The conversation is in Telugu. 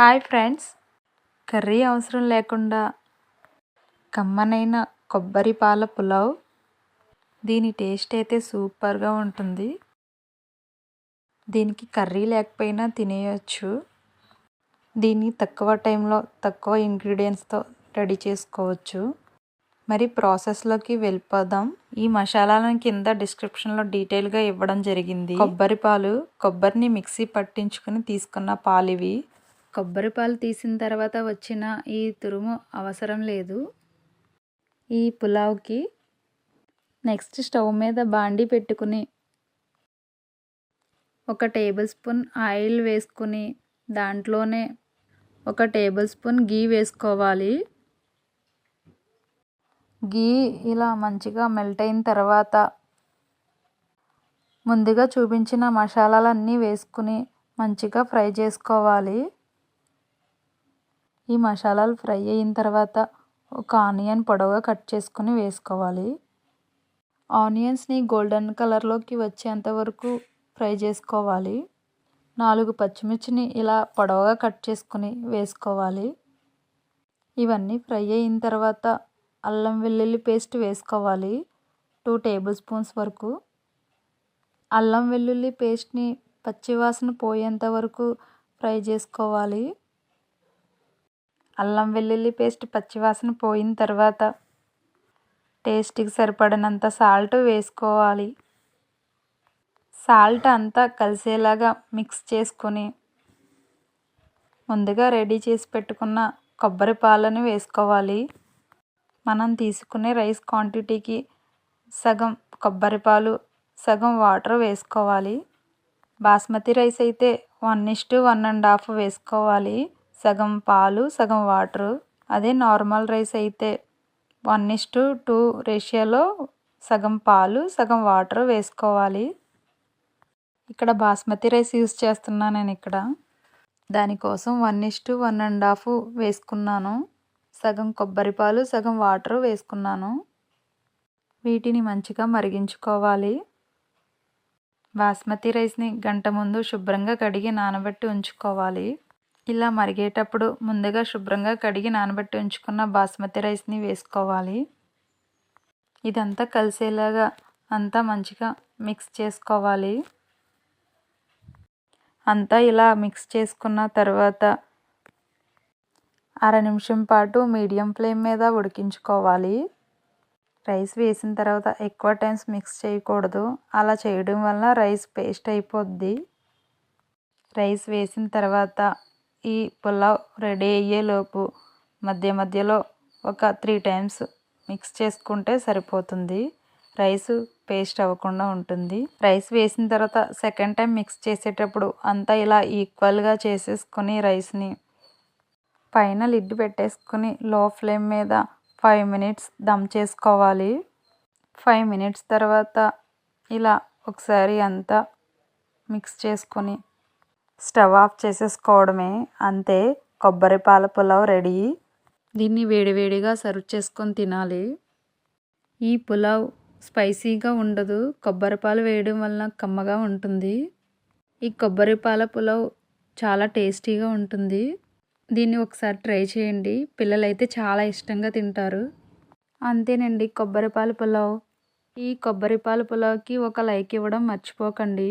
Hi friends. కర్రీ అవసరం లేకుండా కమ్మనైన కొబ్బరి పాల పులావ్. దీని టేస్ట్ అయితే సూపర్గా ఉంటుంది. దీనికి కర్రీ లేకపోయినా తినేయచ్చు. దీన్ని తక్కువ టైంలో తక్కువ ఇంగ్రీడియంట్స్తో రెడీ చేసుకోవచ్చు. మరి ప్రాసెస్లోకి వెళ్ళిపోదాం. ఈ మసాలాలను కింద డిస్క్రిప్షన్లో డీటెయిల్గా ఇవ్వడం జరిగింది. కొబ్బరి పాలు కొబ్బరిని మిక్సీ పట్టించుకుని తీసుకున్న పాలు ఇవి కొబ్బరి పాలు తీసిన తర్వాత వచ్చిన ఈ తురుము అవసరం లేదు. ఈ పులావ్కి నెక్స్ట్ స్టవ్ మీద బాండి పెట్టుకుని ఒక టేబుల్ స్పూన్ ఆయిల్ వేసుకుని దాంట్లోనే ఒక టేబుల్ స్పూన్ గీ వేసుకోవాలి. గీ ఇలా మంచిగా మెల్ట్ అయిన తర్వాత ముందుగా చూపించిన మసాలాలన్నీ వేసుకుని మంచిగా ఫ్రై చేసుకోవాలి. ఈ మసాలాలు ఫ్రై అయిన తర్వాత ఒక ఆనియన్ పొడవుగా కట్ చేసుకుని వేసుకోవాలి. ఆనియన్స్ని గోల్డెన్ కలర్లోకి వచ్చేంత వరకు ఫ్రై చేసుకోవాలి. నాలుగు పచ్చిమిర్చిని ఇలా పొడవుగా కట్ చేసుకుని వేసుకోవాలి. ఇవన్నీ ఫ్రై అయిన తర్వాత అల్లం వెల్లుల్లి పేస్ట్ వేసుకోవాలి. టూ టేబుల్ స్పూన్స్ వరకు. అల్లం వెల్లుల్లి పేస్ట్ని పచ్చివాసన పోయేంత వరకు ఫ్రై చేసుకోవాలి. అల్లం వెల్లుల్లి పేస్ట్ పచ్చివాసన పోయిన తర్వాత టేస్ట్కి సరిపడినంత సాల్ట్ వేసుకోవాలి. సాల్ట్ అంతా కలిసేలాగా మిక్స్ చేసుకొని ముందుగా రెడీ చేసి పెట్టుకున్న కొబ్బరి పాలను వేసుకోవాలి. మనం తీసుకునే రైస్ క్వాంటిటీకి సగం కొబ్బరి పాలు సగం వాటర్ వేసుకోవాలి. బాస్మతి రైస్ అయితే one is to one and half వేసుకోవాలి. సగం పాలు సగం వాటరు. అదే నార్మల్ రైస్ అయితే వన్ ఇస్టు టూ రేషియోలో సగం పాలు సగం వాటర్ వేసుకోవాలి. ఇక్కడ బాస్మతి రైస్ యూస్ చేస్తున్నాను నేను ఇక్కడ. దానికోసం one is to one and half వేసుకున్నాను. సగం కొబ్బరి పాలు సగం వాటర్ వేసుకున్నాను. వీటిని మంచిగా మరిగించుకోవాలి. బాస్మతి రైస్ని గంట ముందు శుభ్రంగా కడిగి నానబెట్టి ఉంచుకోవాలి. ఇలా మరిగేటప్పుడు ముందుగా శుభ్రంగా కడిగి నానబెట్టి ఉంచుకున్న బాస్మతి రైస్ని వేసుకోవాలి. ఇదంతా కలిసేలాగా అంతా మంచిగా మిక్స్ చేసుకోవాలి. అంతా ఇలా మిక్స్ చేసుకున్న తర్వాత అర నిమిషం పాటు మీడియం ఫ్లేమ్ మీద ఉడికించుకోవాలి. రైస్ వేసిన తర్వాత ఎక్కువ టైమ్స్ మిక్స్ చేయకూడదు. అలా చేయడం వల్ల రైస్ పేస్ట్ అయిపోద్ది. రైస్ వేసిన తర్వాత ఈ పులావ్ రెడీ అయ్యేలోపు మధ్య మధ్యలో ఒక త్రీ టైమ్స్ మిక్స్ చేసుకుంటే సరిపోతుంది. రైస్ పేస్ట్ అవ్వకుండా ఉంటుంది. రైస్ వేసిన తర్వాత సెకండ్ టైం మిక్స్ చేసేటప్పుడు అంతా ఇలా ఈక్వల్గా చేసేసుకొని రైస్ని పైన లిడ్ పెట్టేసుకొని లో ఫ్లేమ్ మీద ఫైవ్ మినిట్స్ దమ్ చేసుకోవాలి. ఫైవ్ మినిట్స్ తర్వాత ఇలా ఒకసారి అంతా మిక్స్ చేసుకొని స్టవ్ ఆఫ్ చేసేసుకోవడమే. అంతే కొబ్బరి పాల పులావ్ రెడీ. దీన్ని వేడివేడిగా సర్వ్ చేసుకొని తినాలి. ఈ పులావ్ స్పైసీగా ఉండదు. కొబ్బరి పాలు వేయడం వలన కమ్మగా ఉంటుంది. ఈ కొబ్బరి పాల పులావ్ చాలా టేస్టీగా ఉంటుంది. దీన్ని ఒకసారి ట్రై చేయండి. పిల్లలైతే చాలా ఇష్టంగా తింటారు. అంతేనండి కొబ్బరిపాల పులావ్. ఈ కొబ్బరిపాల పులావ్కి ఒక లైక్ ఇవ్వడం మర్చిపోకండి.